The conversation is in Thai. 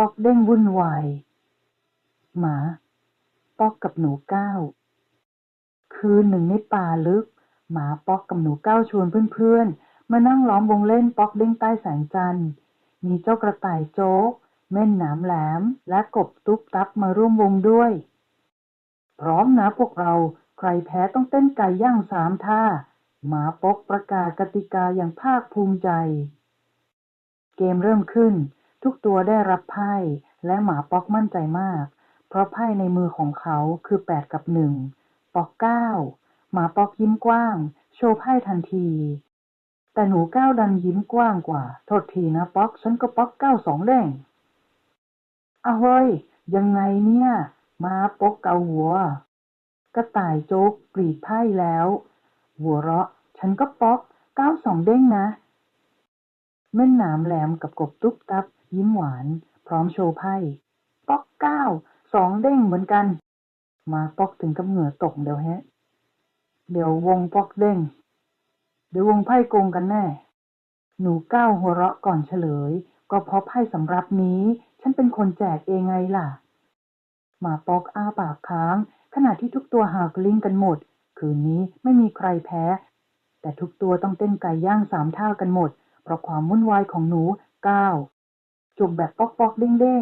ป๊อกเด้งวุ่นวาย หมาป๊อกกับหนูก้าวคืนหนึ่งในป่าลึก หมาป๊อกกับหนูก้าวชวนเพื่อนๆ มานั่งล้อมวงเล่นป๊อกเด้งใต้แสงจันทร์ มีเจ้ากระต่ายโจ๊ก เม่นหนามแหลม และกบตุ๊บตับมาร่วมวงด้วย พร้อมนะพวกเราใครแพ้ต้องเต้นไก่ย่างสามท่า หมาป๊อกประกาศกติกาอย่างภาคภูมิใจ เกมเริ่มขึ้น ทุกตัวได้รับไพ่และหมาป๊อกมั่นใจมาก เพราะไพ่ในมือของเขาคือแปดกับหนึ่งป๊อกเก้าหมาป๊อกยิ้มกว้าง โชว์ไพ่ทันที แต่หนูก้าวดันยิ้มกว้างกว่า โทษทีนะป๊อก ฉันก็ป๊อกเก้าสองเด้งอ้าวเฮ้ย ยังไงเนี่ยหมาป๊อกเกาหัวกระต่ายโจ๊กกรีดไพ่แล้ว หัวเราะ ฉันก็ป๊อกเก้าสองเด้งนะ แม่นหนามแหลมกับกบตุ๊บตับ ยิ้มหวาน พร้อมโชว์ไพ่ ป๊อกเก้า สองเด้งเหมือนกัน มาป๊อกถึงกับเหงื่อตกเดี๋ยวแฮะ เดี๋ยววงป๊อกเด้ง เดี๋ยววงไพ่โกงกันแน่ หนูก้าวหัวเราะก่อนเฉลย ก็เพราะไพ่สำรับนี้ ฉันเป็นคนแจกเองไงล่ะ มาป๊อกอ้าปากค้าง ขณะที่ทุกตัวหากลิงกันหมด คืนนี้ไม่มีใครแพ้ แต่ทุกตัวต้องเต้นไก่ย่างสามท่ากันหมด เพราะความวุ่นวายของหนูก้าวจบแบบป๊อกปอกเด้งเด้ง